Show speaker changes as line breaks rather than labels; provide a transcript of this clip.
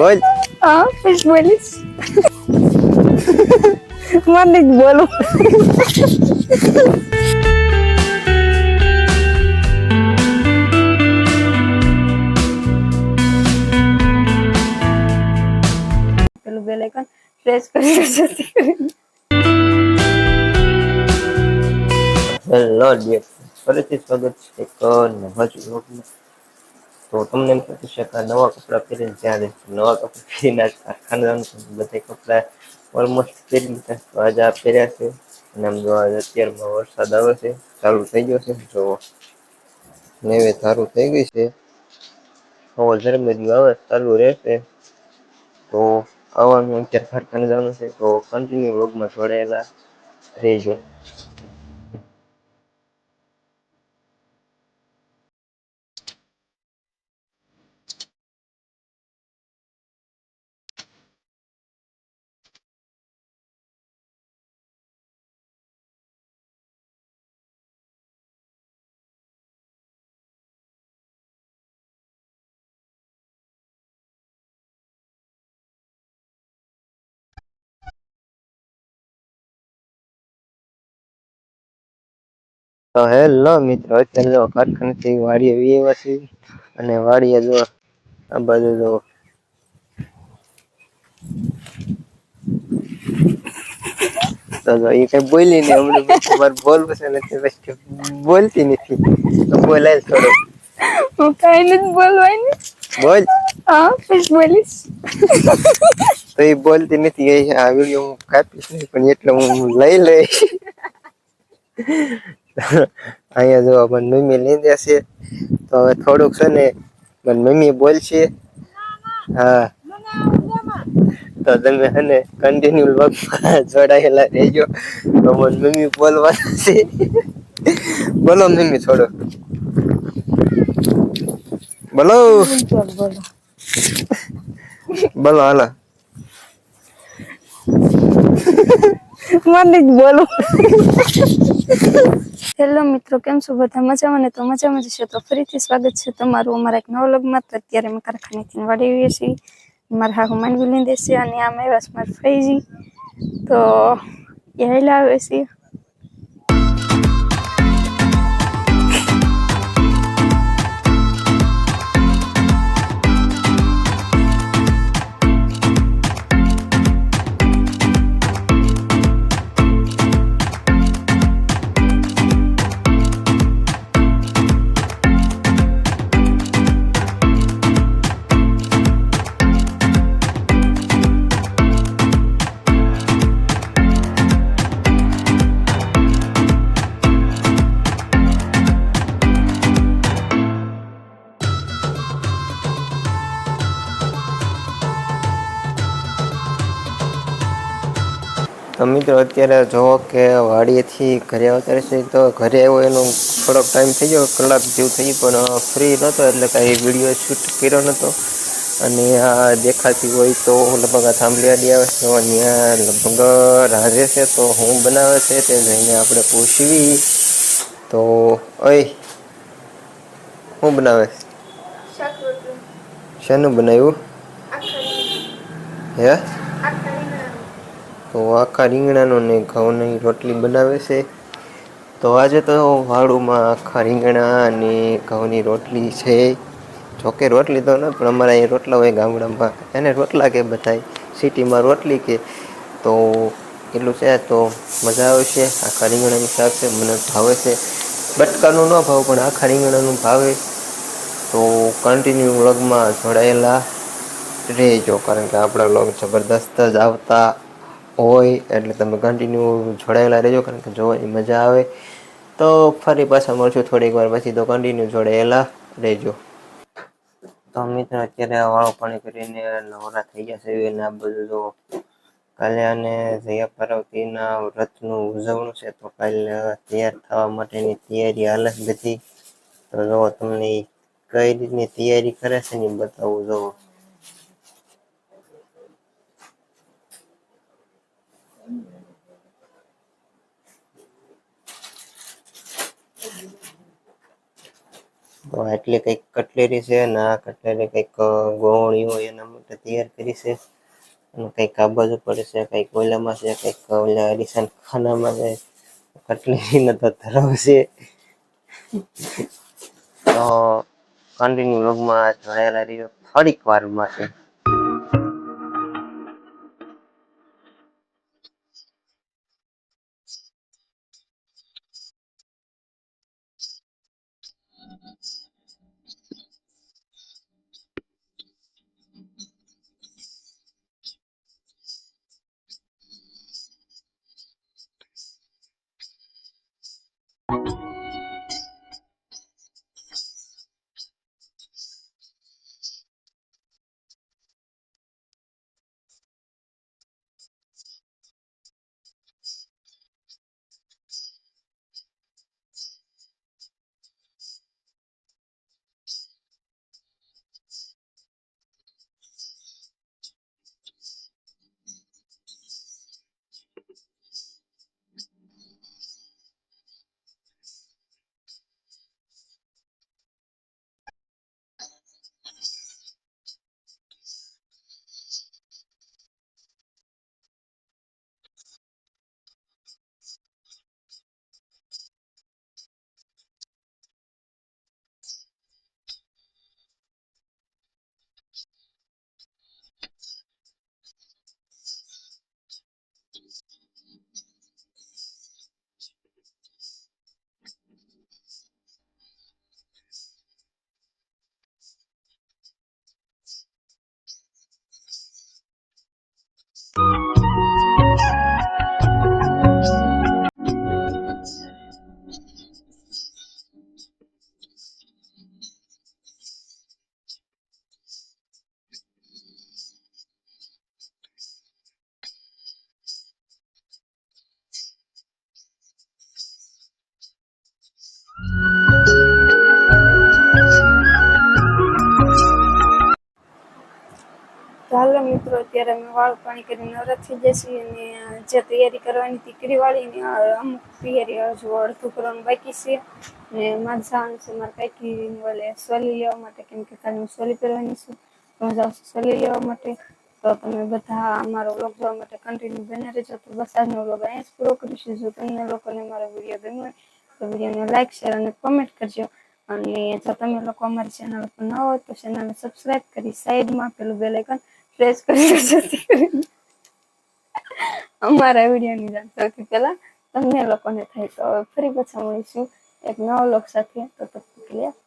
બોલ.
હા પછી બોલીશ. મને જ બોલું પેલું બેલ આઇકન પ્રેસ કરી દેજો
હેલો ડિયર ફરીથી સ્વાગત છે કોને હજુ તો તમને એમ થતું છે કે નવા કપડાં પહેરીને ત્યાં જઈશ નવા કપડાં પહેરીને આજ કારખાને બધા કપડાં ઓલમોસ્ટ પહેરી લીધા. તો આજે આ પહેર્યા છે. અને આમ જો આજે અત્યારમાં વરસાદ આવે છે, ચાલુ થઈ ગયો છે. જો નેવે સારું થઈ ગઈ છે. હવે ધર્મ બધી આવે, ચાલુ રહેશે. તો આવવાનું અત્યારે કારખાને જવાનું છે. તો કન્ટિન્યુ વ્લોગમાં જોડાયેલા રહેજો. તો હેલો મિત્રો અત્યારે જો કારખાનેથી વાડીએ વી છે અને વાડીએ જો આ બાજુ જો તો જો એ કઈ બોલી નહીં હમણાં બોલવું છે પછી બોલતી નથી. તો બોલાય થોડું
હું કઈ નથી બોલવાની.
બોલ.
હા પછી બોલીશ.
તો એ બોલતી નથી આ વીડિયો હું કાપીશ નહીં પણ એટલે હું લઈ લઈશ. અહીંયા જો મને મમ્મી લઈ જશે તો હવે થોડુંક છે ને મને મમ્મી બોલશે. હા. તો તમે હને કન્ટિન્યુ લોગમાં જોડાયેલા રહેજો. તો મને મમ્મી બોલવાના છે. બોલો મમ્મી થોડો. બોલો.
બોલો,
હાલો.
મને બોલું હેલો મિત્રો, કેમ છો? બધા મજામાં ને તો મજામાં જ છે. તો ફરીથી સ્વાગત છે તમારું અમારા એક નવા વ્લોગમાં. તો અત્યારે અમે કારખાનેથી વાડી આવીએ છીએ. મારા હાહુ હુમાન લીધે છે અને આમ આવ્યા છે મારા ફૈજી તો એ હેલા આવે છે.
તો મિત્રો અત્યારે જો કે વાડીએથી ઘરે અવતરે છે તો ઘરે આવ્યો એનો થોડોક ટાઈમ થઈ ગયો કલાક જેવું થઈ ગયું પણ ફ્રી નહોતો એટલે કાંઈ વીડિયો શૂટ કર્યો નહોતો. અને આ દેખાતી હોય તો લગભગ આ થાંભલિયાડી આવે છે અહીંયા લગભગ રાંધે છે તો હું બનાવે છે તે જઈને આપણે પૂછવી. તો અય શું બનાવે? શેનું બનાવ્યું? હે? તો આખા રીંગણાનો ને ઘઉંની રોટલી બનાવે છે. તો આજે તો વાળુમાં આખા રીંગણા અને ઘઉંની રોટલી છે. જોકે રોટલી તો ન, પણ અમારા અહીં રોટલા હોય ગામડામાં. એને રોટલા કે બધાય? સિટીમાં રોટલી કે? તો એટલું છે, તો મજા આવશે આખા રીંગણાનું શાક છે, મને ભાવે છે. બટકાનું ન ભાવ, પણ આખા રીંગણાનું ભાવે. તો કન્ટિન્યુ વ્લોગમાં જોડાયેલા રહેજો, કારણ કે આપણા વ્લોગ જબરદસ્ત જ આવતા હોય એટલે તમે કન્ટિન્યુ જોડાયેલા રહેજો, કારણ કે જોવાની મજા આવે. તો ફરી પાછા મળશું થોડીક વાર પછી, તો કન્ટિન્યુ જોડાયેલા રહેજો. તો મિત્રો, અત્યારે વાળું પાણી કરીને નવરા થઈ ગયા છે, અને આ બધું જો કાલે અને જયા પાર્વતીના વ્રતનું ઉજવણું છે, તો કાલે તૈયાર થવા માટેની તૈયારી હાલત બધી તો જો તમને કઈ રીતની તૈયારી કરે છે ને બતાવું, જો તો આટલી કંઈક કટલેરી છે અને આ કટલેરી કંઈક હોય એના માટે તૈયાર કરી છે. અને કંઈક આ બાજુ પડે છે, કંઈક ઓલામાં છે, કંઈક ઓલા અરીસાન ખાનામાં છે. કટલેરી તો ધરાવ છે. તો કન્ટિન્યુ લોગમાં જોડાયેલા રહ્યો થોડીક વાર માટે
હાલો મિત્રો, અત્યારે અમે વાળ પાણી કરીને નવરા થઈ જશે અને જે તૈયારી કરવાની દીકરી વાળી ને અમુક તૈયારી હજુ અડધું કરવાનું બાકી છે. ને મારે જવાનું છે, મારે કાંઈકી ઓલે સોલી લેવા માટે, કેમ કે કાલે હું સોલી પહેરવાની છું હું જાઉં સોલી લેવા માટે. તો તમે બધા અમારો વ્લોગ જોવા માટે કન્ટિન્યુ બને રહેજો. તો બસ આજનો વ્લોગ અહીંયા જ પૂરો કરીશું. જો તમને લોકોને મારો વીડિયો ગમ્યો હોય, તો વિડીયોને લાઈક શેર અને કોમેન્ટ કરજો. અને જો તમે લોકો અમારી ચેનલ પર ન હોય, તો ચેનલને સબસ્ક્રાઇબ કરી સાઈડમાં પેલું બેલ આઇકન પ્રેસ કરી દેજો અમારા વિડીયોની જાણ સૌથી પહેલા તમને લોકોને થાય તો ફરી પાછા મળીશું એક નવો લોક સાથે. તો તક કે લીએ બાય બાય